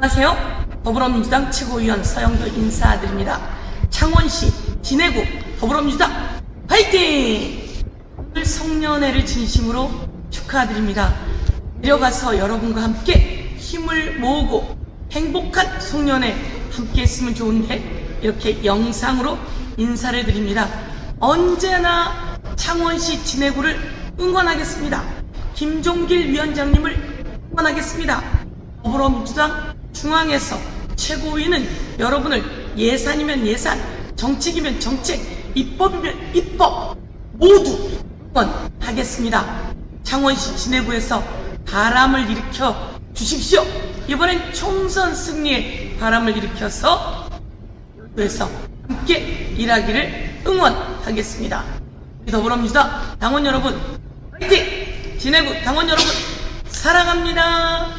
안녕하세요. 더불어민주당 최고위원 서영도 인사드립니다. 창원시 진해구 더불어민주당 화이팅! 오늘 성년회를 진심으로 축하드립니다. 내려가서 여러분과 함께 힘을 모으고 행복한 송년회 함께 했으면 좋은데 이렇게 영상으로 인사를 드립니다. 언제나 창원시 진해구를 응원하겠습니다. 김종길 위원장님을 응원하겠습니다. 더불어민주당 중앙에서 최고위는 여러분을 예산이면 예산, 정책이면 정책, 입법이면 입법 모두 응원하겠습니다. 창원시 진해구에서 바람을 일으켜 주십시오. 이번엔 총선 승리에 바람을 일으켜서 에서 함께 일하기를 응원하겠습니다. 더불어민주당 당원 여러분 화이팅! 진해구 당원 여러분 사랑합니다.